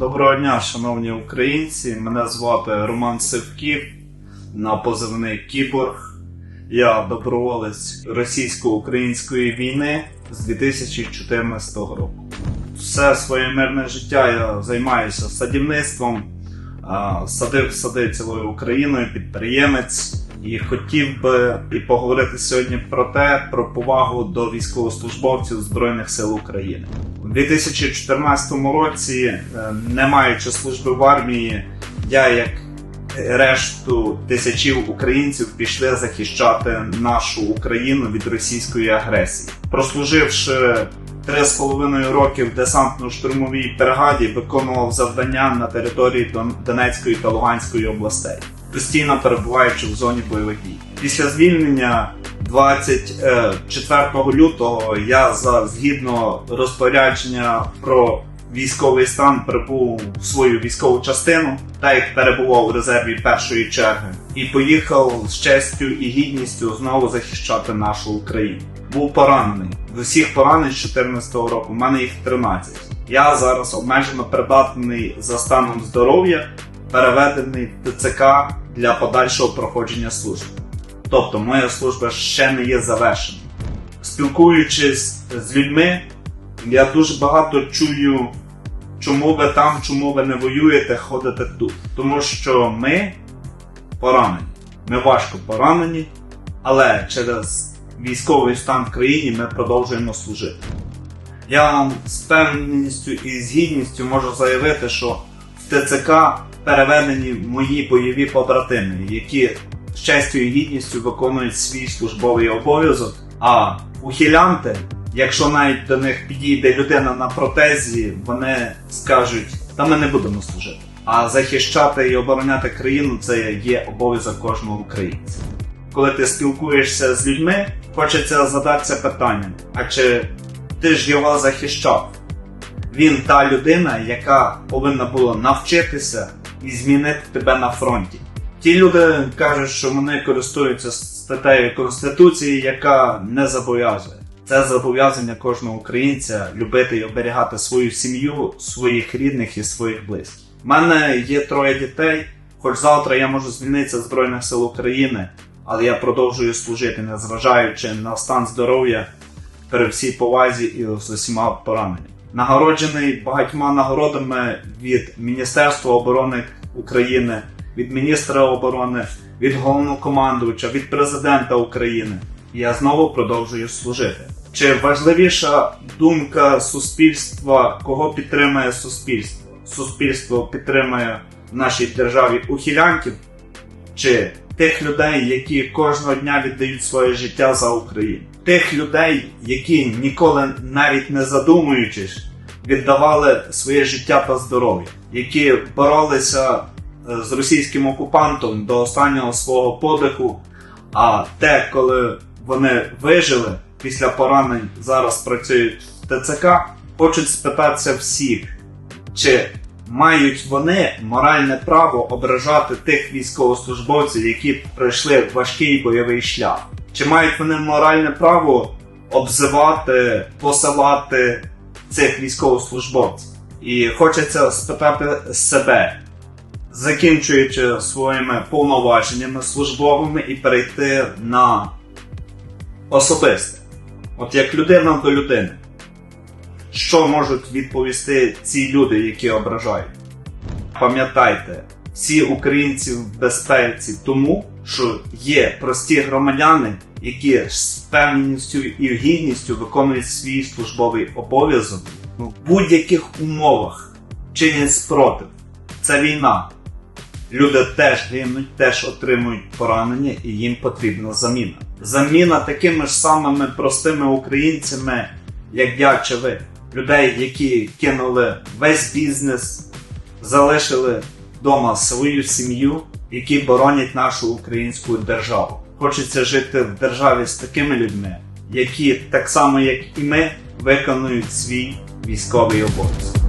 Доброго дня, шановні українці. Мене звати Роман Сивків на позивний Кіборг. Я доброволець російсько-української війни з 2014 року. Все своє мирне життя я займаюся садівництвом, садив сади цілою Україною, підприємець. І хотів би і поговорити сьогодні про те, про повагу до військовослужбовців Збройних сил України. У 2014 році, е, не маючи служби в армії, я як решту тисячів українців пішли захищати нашу Україну від російської агресії. Прослуживши три з половиною роки в десантно-штурмовій бригаді, виконував завдання на території Донецької та Луганської областей, постійно перебуваючи в зоні бойових дій. Після звільнення 24 лютого я за згідно розпорядження про військовий стан прибув в свою військову частину, так як перебував у резерві першої черги, і поїхав з честю і гідністю знову захищати нашу Україну. Був поранений. З усіх поранень з 2014 року, в мене їх 13. Я зараз обмежено придатний за станом здоров'я, переведений в ТЦК для подальшого проходження служби. Тобто моя служба ще не є завершена. Спілкуючись з людьми, я дуже багато чую, чому ви там, чому ви не воюєте, ходите тут. Тому що ми поранені. Ми важко поранені, але через військовий стан в країні ми продовжуємо служити. Я вам з певністю і з гідністю можу заявити, що в ТЦК переведені мої бойові побратими, які з честю і гідністю виконують свій службовий обов'язок. А ухилянти, якщо навіть до них підійде людина на протезі, вони скажуть, та ми не будемо служити. А захищати і обороняти країну це є обов'язок кожного українця. Коли ти спілкуєшся з людьми, хочеться задатися питанням: а чи ти ж його захищав? Він та людина, яка повинна була навчитися і змінити тебе на фронті. Ті люди кажуть, що вони користуються статтею Конституції, яка не зобов'язує. Це зобов'язання кожного українця любити і оберігати свою сім'ю, своїх рідних і своїх близьких. У мене є троє дітей, хоч завтра я можу звільнитися з Збройних сил України, але я продовжую служити, незважаючи на стан здоров'я при всій повазі і з усіма пораненнями. Нагороджений багатьма нагородами від Міністерства оборони України, від міністра оборони, від головнокомандувача, від президента України. Я знову продовжую служити. Чи важливіша думка суспільства, кого підтримує суспільство? Суспільство підтримує в нашій державі ухилянтів чи тих людей, які кожного дня віддають своє життя за Україну? Тих людей, які ніколи навіть не задумуючись, віддавали своє життя та здоров'я, які боролися е, з російським окупантом до останнього свого подиху. А те, коли вони вижили після поранень, зараз працюють в ТЦК, хочуть спитатися всіх, чи мають вони моральне право ображати тих військовослужбовців, які пройшли важкий бойовий шлях? Чи мають вони моральне право обзивати, посилати цих військовослужбовців? І хочеться спитати себе, закінчуючи своїми повноваженнями службовими і перейти на особисте. От як людина до людини. Що можуть відповісти ці люди, які ображають? Пам'ятайте, всі українці в безпеці тому, що є прості громадяни, які з впевненістю і гідністю виконують свій службовий обов'язок в будь-яких умовах чинять спротив. Це війна. Люди теж гинуть, теж отримують поранення, і їм потрібна заміна. Заміна такими ж самими простими українцями, як я чи ви. Людей, які кинули весь бізнес, залишили вдома свою сім'ю, які боронять нашу українську державу. Хочеться жити в державі з такими людьми, які так само як і ми виконують свій військовий обов'язок.